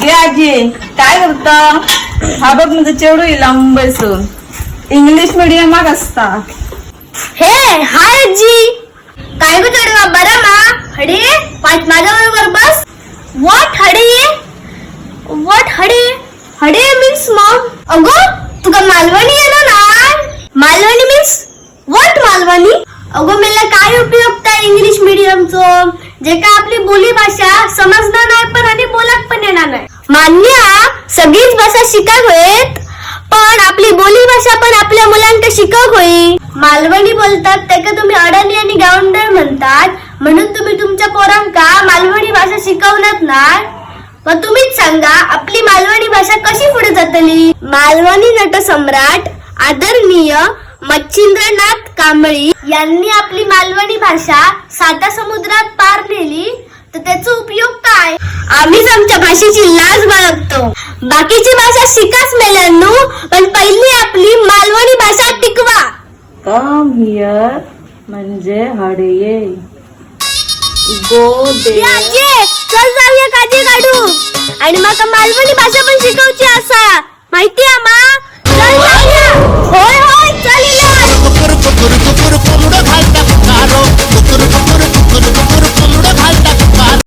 घे आजी. काय करता? हा बघ म्हणजे चेडू येला मुंबईसून इंग्लिश मिडियमाक असता? हे हाय आजी. काय गो चढवा बरा मा? हडी? पाच माझ्या बरोबर बस. व्हॉट हडे? व्हॉट हडे? हडे मीन्स मॉम अगो तुका मालवणी येणार ना मालवणी मीन्स व्हॉट मालवणी? अगो मला काय उपयोग त्या इंग्लिश मिडियमचं जे काय आपली बोली भाषा समजणार नाही पण आणि बोलत पण येणार अन्या सगळीच भाषा शिकाक होईत पण आपली बोली भाषा पण आपल्या मुलांका शिकवक होई. मालवणी बोलतात त्याका तुम्ही अडाणी आणि गावंडळ म्हणतात. म्हणून तुम्ही तुमच्या पोरांका मालवणी भाषा शिकवणार नाही. मग तुम्हीच सांगा आपली मालवणी भाषा कशी पुढे जातली? मालवणी नटसम्राट आदरणीय मच्छिंद्रनाथ कांबळी यांनी आपली मालवणी भाषा साता समुद्रात पार नेली. तर त्याचा उपयोग काय? आम्हीच आमच्या भाषेची बाकीची भाषा शिकाच मेल्यांनो पण पहिली आपली मालवणी भाषा टिकवा. कम हिअर म्हणजे हडये. गो दे. आजे चल जाऊया काजी काढू आणि मका मालवणी भाषा पण शिकवची असा माहिती आहे मा? चल जाऊया हो